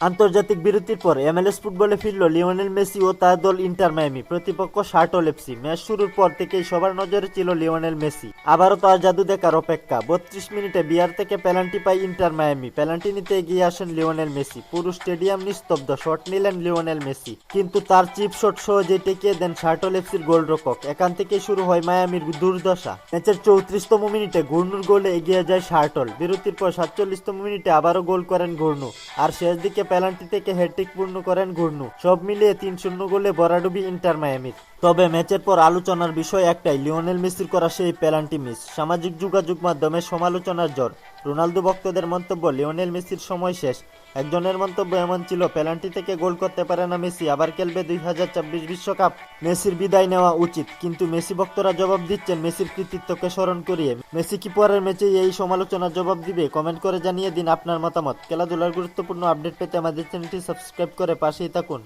আন্তর্জাতিক বিরতির পর এমএলএস ফুটবলে ফিরল লিওনেল মেসি ও তার দল ইন্টার মায়ামি। প্রতিপক্ষ শার্টল এফসি ম্যাচ শুরুর পর থেকেই সবার নজরে ছিল লিওনেল মেসি। আবারও তার জাদু দেখার অপেক্ষা। বত্রিশ মিনিটে বিয়ার থেকে পেনাল্টি পায় ইন্টার মায়ামি। পেনাল্টি নিতে এগিয়ে আসেন লিওনেল মেসি। পুরো স্টেডিয়াম নিস্তব্ধ। শট নিলেন লিওনেল মেসি। কিন্তু তার চিপ শট সহজে টেকিয়ে দেন শার্টল এফসির গোলরক্ষক। এখান থেকে শুরু হয় মায়ামির দুর্দশা। ম্যাচের চৌত্রিশতম মিনিটে ঘূর্ণুর গোলে এগিয়ে যায় শার্টল বিরতির পর সাতচল্লিশতম মিনিটে আবারও গোল করেন ঘূর্ণু। আর শেষ দিকে পেনাল্টি থেকে হ্যাট্রিক পূর্ণ করেন ঘূর্ণু। সব মিলিয়ে তিন শূন্য গোলে বরাডুবি ইন্টার মায়ামির। তবে ম্যাচের পর আলোচনার বিষয় একটাই, লিওনেল মেসির করা সেই পেনাল্টি মিস। সামাজিক যোগাযোগ মাধ্যমে সমালোচনার জ্বর রোনালদো ভক্তদের মন্তব্য, লিওনেল মেসির সময় শেষ। একজনের মন্তব্য এমন ছিল, পেনাল্টি থেকে গোল করতে পারে না মেসি, আবার খেলবে দুই হাজার চব্বিশ বিশ্বকাপ। মেসির বিদায় নেওয়া উচিত। কিন্তু মেসি ভক্তরা জবাব দিচ্ছেন, মেসির কৃতিত্বকে স্মরণ করিয়ে। মেসি কি পরের ম্যাচে এই সমালোচনার জবাব দিবে? কমেন্ট করে জানিয়ে দিন আপনার মতামত। খেলাধুলার গুরুত্বপূর্ণ আপডেট পেতে আমাদের চ্যানেলটি সাবস্ক্রাইব করে পাশেই থাকুন।